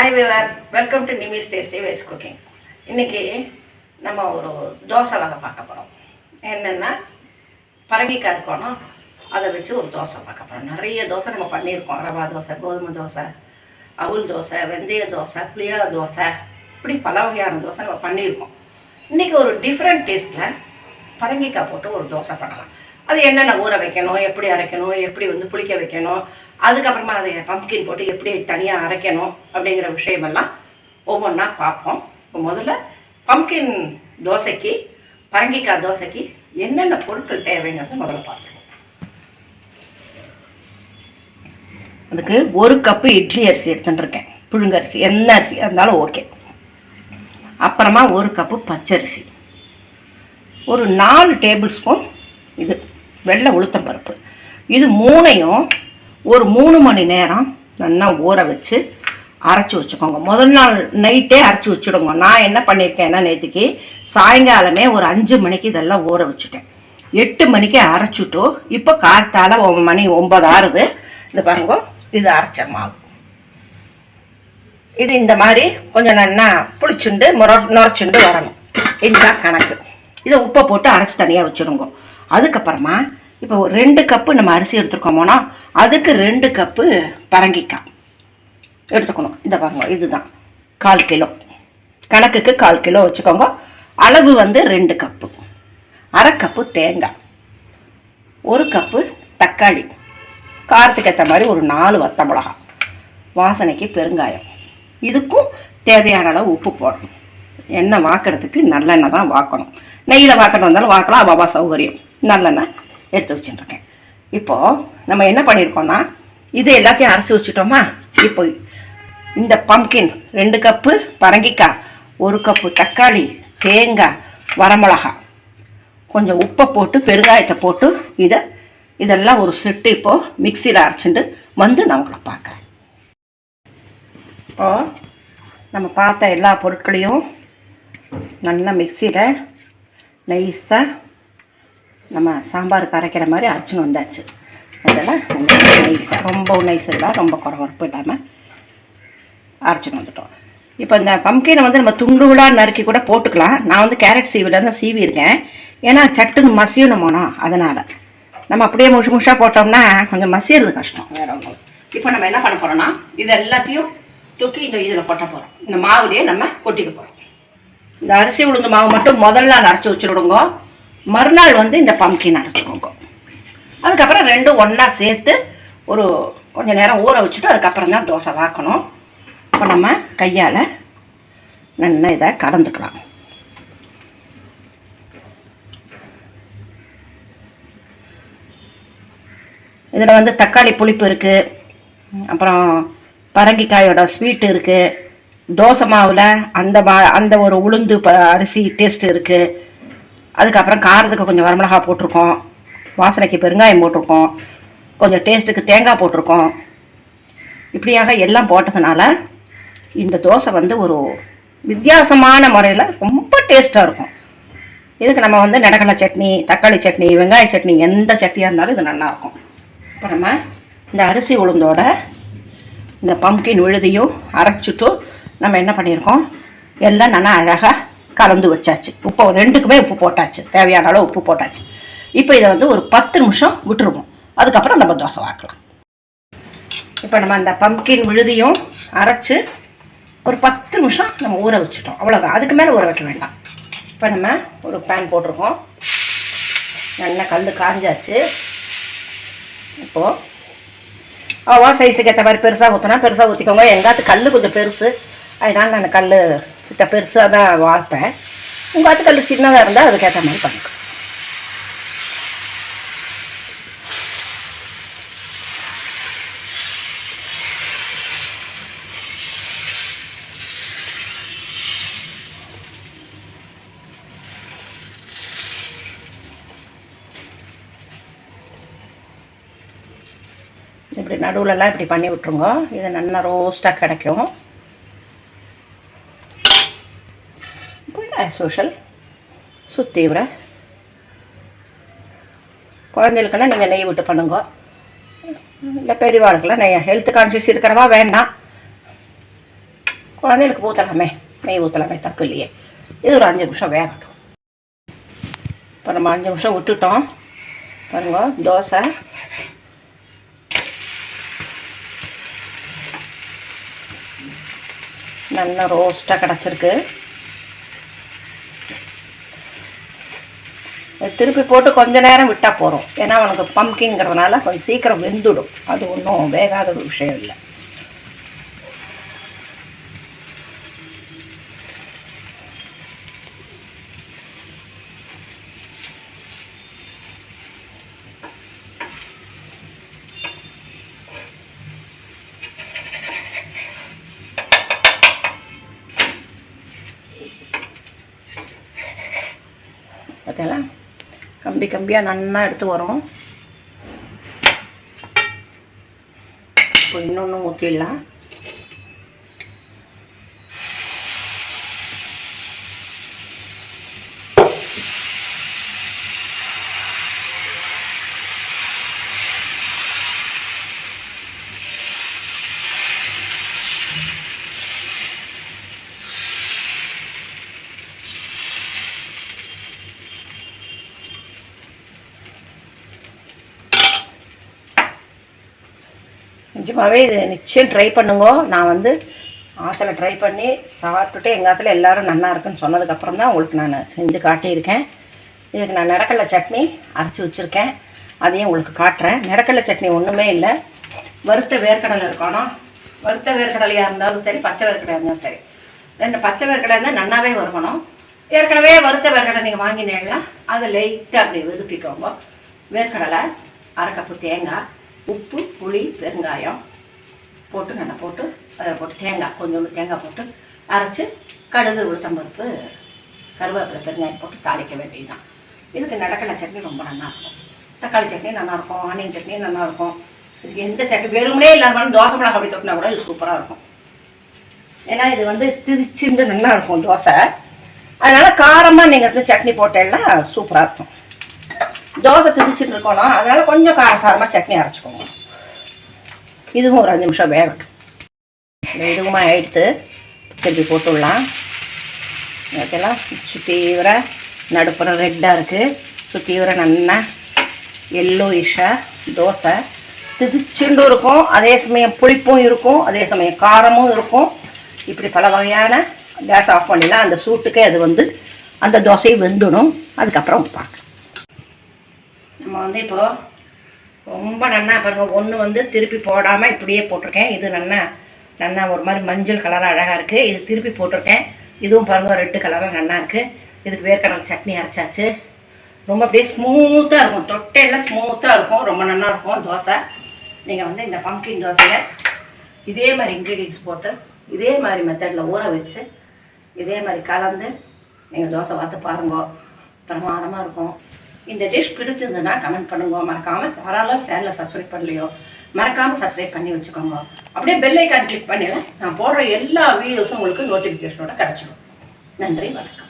Hi Vilas welcome to Nimis tasty veg cooking இன்றைக்கி நம்ம ஒரு தோசை வகை பார்க்க போகிறோம் என்னென்னா பரங்கிக்காய் இருக்கணும் அதை வச்சு ஒரு தோசை பார்க்க போகிறோம் நிறைய தோசை நம்ம பண்ணியிருக்கோம். ரவா தோசை கோதுமை தோசை அவுல் தோசை வெந்தய தோசை புளியோர தோசை இப்படி பல வகையான தோசை நம்ம பண்ணியிருக்கோம். இன்றைக்கி ஒரு டிஃப்ரெண்ட் டேஸ்ட்டில் பரங்கிக்காய் போட்டு ஒரு தோசை பண்ணலாம். அது என்னென்ன ஊற வைக்கணும் எப்படி அரைக்கணும் எப்படி வந்து புளிக்க வைக்கணும் அதுக்கப்புறமா அதை பம்ப்கின் போட்டு எப்படி தனியாக அரைக்கணும் அப்படிங்கிற விஷயமெல்லாம் ஒவ்வொன்றா பார்ப்போம். இப்போ முதல்ல பம்ப்கின் தோசைக்கு பரங்கிக்காய் தோசைக்கு என்னென்ன பொருட்கள் தேவைங்கிறத முதல்ல பார்த்துருவோம் அதுக்கு ஒரு கப்பு இட்லி அரிசி எடுத்துட்டுருக்கேன் புழுங்கரிசி என்ன அரிசி இருந்தாலும் ஓகே அப்புறமா ஒரு கப்பு பச்சரிசி ஒரு நாலு டேபிள் ஸ்பூன் இது வெள்ளை உளுத்தம் பருப்பு. இது மூணையும் ஒரு மூணு மணி நேரம் நல்லா ஊற வச்சு அரைச்சி வச்சுக்கோங்க. முதல் நாள் நைட்டே அரைச்சி வச்சுடுங்க. நான் என்ன பண்ணியிருக்கேன்னா நேற்றுக்கு சாயங்காலமே ஒரு அஞ்சு மணிக்கு இதெல்லாம் ஊற வச்சுட்டேன். எட்டு மணிக்கு அரைச்சிட்டோ இப்போ காத்தால ஒ- மணி ஒன்பது ஆறுது. இது பாருங்க இது அரைச்ச மாவு. இது இந்த மாதிரி கொஞ்சம் நல்லா புளிச்சுண்டு முற நுரைச்சுண்டு வரணும். இதுதான் கணக்கு. இதை உப்பை போட்டு அரைச்சி தனியாக வச்சுடுங்க. அதுக்கப்புறமா இப்போ ரெண்டு கப்பு நம்ம அரிசி எடுத்துருக்கோமோனா அதுக்கு ரெண்டு கப்பு பரங்கிக்காய். எடுத்துக்கணும். இந்த பாருங்க இதுதான். கால் கிலோ. கணக்குக்கு கால் கிலோ வச்சுக்கோங்க. அளவு வந்து ரெண்டு கப்பு அரை கப்பு தேங்காய். ஒரு கப்பு தக்காளி. காரத்துக்கு ஏற்ற மாதிரி ஒரு நாலு வத்த மிளகா வாசனைக்கு பெருங்காயம். இதுக்கும் தேவையான அளவு உப்பு போடணும். எண்ணெய் வாக்கிறதுக்கு நல்லெண்ணெய் தான் வாக்கணும். நெய்யில் வாக்கிறது இருந்தாலும் வாக்கலாம். அவ்வளோ சௌகரியம். நல்லெண்ணெய் எடுத்து வச்சுட்டுருக்கேன் இப்போது நம்ம என்ன பண்ணியிருக்கோம்னா இது எல்லாத்தையும் அரைச்சி வச்சுட்டோமா? இப்போ இந்த பம்கின் ரெண்டு கப்பு பரங்கிக்காய் ஒரு கப்பு தக்காளி தேங்காய் வரமிளகா கொஞ்சம் உப்பை போட்டு பெருங்காயத்தை போட்டு இதை இதெல்லாம் ஒரு செட்டு இப்போது மிக்சியில் அரைச்சிட்டு வந்து நான் உங்களை பார்க்குறேன். இப்போது நம்ம பார்த்த எல்லா பொருட்களையும் நல்லா மிக்சியில் நைஸாக நம்ம சாம்பாருக்கு அரைக்கிற மாதிரி அரைச்சின்னு வந்தாச்சு. அதெல்லாம் நைஸாக ரொம்ப நைஸ் இல்லை ரொம்ப குறவரப்பு இல்லாமல் அரைச்சின்னு வந்துட்டோம். இப்போ இந்த பம்கினை வந்து நம்ம துண்டுகளாக நறுக்கி கூட போட்டுக்கலாம். நான் வந்து கேரட் சீவில் தான் சீவி இருக்கேன் ஏன்னா சட்டுன்னு மசியணுமோனா அதனால். நம்ம அப்படியே முஷு முஷாக போட்டோம்னா கொஞ்சம் மசியறது கஷ்டம் வேற ஒன்றும் இப்போ நம்ம என்ன பண்ண போகிறோம்னா இது எல்லாத்தையும் தூக்கி இந்த இதில் கொட்ட போகிறோம் இந்த மாவுலேயே நம்ம கொட்டிக்க போகிறோம் இந்த அரிசி உளுந்து மாவு மட்டும் முதல் நாள் அரைச்சி வச்சுடுங்க மறுநாள் வந்து இந்த பம்கின் அரைச்சிக்கோங்க. அதுக்கப்புறம் ரெண்டும் ஒன்றா சேர்த்து ஒரு கொஞ்ச நேரம் ஊற வச்சுட்டு அதுக்கப்புறம் தான் தோசை வாக்கணும். இப்போ நம்ம கையால் நல்லா இதை கலந்துக்கலாம். இதில் வந்து தக்காளி புளிப்பு இருக்குது அப்புறம் பரங்கிக்காயோட ஸ்வீட் இருக்குது தோசை மாவில் அந்த மா அந்த ஒரு உளுந்து ப அரிசி டேஸ்ட் இருக்குது அதுக்கப்புறம் காரத்துக்கு கொஞ்சம் வரமிளகா போட்டிருக்கோம். வாசனைக்கு பெருங்காயம் போட்டிருக்கோம். கொஞ்சம் டேஸ்ட்டுக்கு தேங்காய் போட்டிருக்கோம். இப்படியாக எல்லாம் போட்டதுனால இந்த தோசை வந்து ஒரு வித்தியாசமான முறையில் ரொம்ப டேஸ்ட்டாக இருக்கும். இதுக்கு நம்ம வந்து நடக்கலை சட்னி தக்காளி சட்னி வெங்காய சட்னி எந்த சட்னியாக இருந்தாலும் இது நல்லாயிருக்கும் இப்போ நம்ம இந்த அரிசி உளுந்தோட இந்த பம்கின் விழுதியும் அரைச்சிட்டு நம்ம என்ன பண்ணியிருக்கோம்? எல்லாம் நல்லா அழகாக கலந்து வச்சாச்சு. உப்பு ரெண்டுக்குமே உப்பு போட்டாச்சு. தேவையான அளவு உப்பு போட்டாச்சு. இப்போ இதை வந்து ஒரு பத்து நிமிஷம் விட்டுருவோம். அதுக்கப்புறம் நம்ம தோசை வாக்கலாம். இப்போ நம்ம அந்த பம்கின் விழுதியும் அரைச்சு ஒரு பத்து நிமிஷம் நம்ம ஊற வச்சுட்டோம். அவ்வளோதான் அதுக்கு மேலே ஊற வைக்க வேண்டாம். இப்போ நம்ம ஒரு பேன் போட்டிருக்கோம். நல்லா கல் காஞ்சாச்சு. இப்போது அவ்வளோ சைஸுக்கு ஏற்ற மாதிரி பெருசாக ஊற்றினா பெருசாக ஊற்றிக்கோங்க எங்காத்து கல் கொஞ்சம் பெருசு. அதனால் நான் கல் கிட்ட பெருசாக தான் வார்ப்பேன். உங்கள் கல் சின்னதாக இருந்தால் அதுக்கேற்ற மாதிரி பண்ணிக்கும் இப்படி நடுவுலலாம் இப்படி பண்ணி விட்ருங்க இது நல்லா ரோஸ்ட்டாக கிடைக்கும் இப்போ ஆஸ் யூஷுவல் சுற்றி விட குழந்தைகளுக்கெல்லாம் நீங்கள் நெய் விட்டு பண்ணுங்க. இல்லை பெரியவாளுக்கெல்லாம் நெய் ஹெல்த் கான்ஷியஸ் இருக்கிறவா வேண்டாம். குழந்தைகளுக்கு ஊற்றலாமே நெய் ஊற்றலாமே தப்பு இல்லையே. இது ஒரு அஞ்சு நிமிஷம் வேகட்டும். இப்போ நம்ம அஞ்சு நிமிஷம் விட்டுட்டோம். பாருங்க தோசை. நல்லா ரோஸ்ட்டாக கிடச்சிருக்கு. திருப்பி போட்டு கொஞ்ச நேரம் விட்டால் போகிறோம் ஏன்னா அவனுக்கு பம்கிங்கிறதுனால கொஞ்சம் சீக்கிரம் வெந்துடும். அது ஒன்றும் வேகாத ஒரு விஷயம் இல்லை. கம்பி கம்பியாக நன்னா எடுத்து வரும். இப்போ இன்னொன்று ஊற்றிடலாம் நிஜமாகவே இது நிச்சயம் ட்ரை பண்ணுங்க. நான் வந்து ஆற்றுல ட்ரை பண்ணி சாப்பிட்டுட்டு எங்கள் ஆற்றுல எல்லோரும் நல்லா இருக்குன்னு சொன்னதுக்கப்புறம் தான் உங்களுக்கு நான் செஞ்சு காட்டியிருக்கேன். இதுக்கு நான் நிலக்கடலை சட்னி அரைச்சி வச்சுருக்கேன். அதையும் உங்களுக்கு காட்டுறேன். நிலக்கடலை சட்னி ஒன்றுமே இல்லை. வறுத்த வேர்க்கடலை இருக்கணும் வறுத்த வேர்க்கடலையாக இருந்தாலும் சரி பச்சை வேர்க்கடலை இருந்தாலும் சரி. ரெண்டு பச்சை வேர்க்கடலை இருந்தால் நன்னாவே வறுக்கணும் ஏற்கனவே வறுத்த வேர்க்கடலை நீங்கள் வாங்கினீங்களா? அதை லைட்டாக அப்படி வெதுப்பிக்கோங்க. வேர்க்கடலை அரை கப்பு தேங்காய் உப்பு புளி பெருங்காயம் போட்டு நல்லா போட்டு அதில் போட்டு தேங்காய் கொஞ்சோண்டு தேங்காய் போட்டு அரைச்சி கடுகு உளுத்தம்பருப்பு கருவேப்பிலை பெருங்காயம் போட்டு தாளிக்க வேண்டியதுதான். இதுக்கு நடக்கலை சட்னி ரொம்ப நல்லாயிருக்கும். தக்காளி சட்னி நல்லாயிருக்கும் ஆனியன் சட்னி நல்லாயிருக்கும். இதுக்கு எந்த சட்னி வெறுமனே இல்லாமல் தோசை மிளகா அப்படி தொட்டினா கூட இது சூப்பராக இருக்கும். ஏன்னா இது வந்து திரிச்சுண்டு நல்லா இருக்கும் தோசை. அதனால் காரமாக நீங்கள் வந்து சட்னி போட்டேன்னா சூப்பராக இருக்கும். தோசை திதிச்சுட்டு இருக்கணும் அதனால் கொஞ்சம் காரசாரமாக சட்னி அரைச்சிக்கோங்க. இதுவும் ஒரு அஞ்சு நிமிஷம் வேகட்டும். இதுவுமா எடுத்து திருப்பி போட்டுடலாம். விடலாம் சுற்றி வர நடுப்புறம் ரெட்டாக இருக்குது சுத்தீவிர வர நல்லா எல்லோயிஷாக தோசை திதிச்சுண்டும் இருக்கும். அதே சமயம் புளிப்பும் இருக்கும். அதே சமயம் காரமும் இருக்கும். இப்படி பல வகையான கேஸ் ஆஃப் பண்ணிடலாம். அந்த சூட்டுக்கே அது வந்து அந்த தோசையை வெந்துடும். அதுக்கப்புறம் பார்க்க நம்ம வந்து இப்போது ரொம்ப நன்னா பாருங்கள் ஒன்று வந்து திருப்பி போடாமல் இப்படியே போட்டிருக்கேன். இது நன்னா நன்னா ஒரு மாதிரி மஞ்சள் கலராக அழகாக இருக்குது இது திருப்பி போட்டிருக்கேன். இதுவும் பாருங்கள் ரெட்டு கலராக நன்னா இருக்குது இதுக்கு வேர்க்கடலை சட்னி அரைச்சாச்சு. ரொம்ப அப்படியே ஸ்மூத்தாக இருக்கும். தொட்டையெல்லாம் ஸ்மூத்தாக இருக்கும். ரொம்ப நல்லா இருக்கும். தோசை. நீங்கள் வந்து இந்த பம்கின் தோசையை இதே மாதிரி இன்க்ரீடியன்ஸ் போட்டு இதே மாதிரி மெத்தடில் ஊற வச்சு இதே மாதிரி கலந்து நீங்கள் தோசை பார்த்து பாருங்க. பிரமாதமாக இருக்கும். இந்த டிஷ் பிடிச்சிருந்ததுன்னா கமெண்ட் பண்ணுங்க. மறக்காமல் யாராலும் சேனலை சப்ஸ்கிரைப் பண்ணலையோ மறக்காமல் சப்ஸ்கிரைப் பண்ணி வச்சுக்கோங்க. அப்படியே பெல் ஐக்கான் கிளிக் பண்ணிடுவேன் நான் போடுற எல்லா வீடியோஸும் உங்களுக்கு நோட்டிஃபிகேஷனோட கிடச்சிடும். நன்றி வணக்கம்.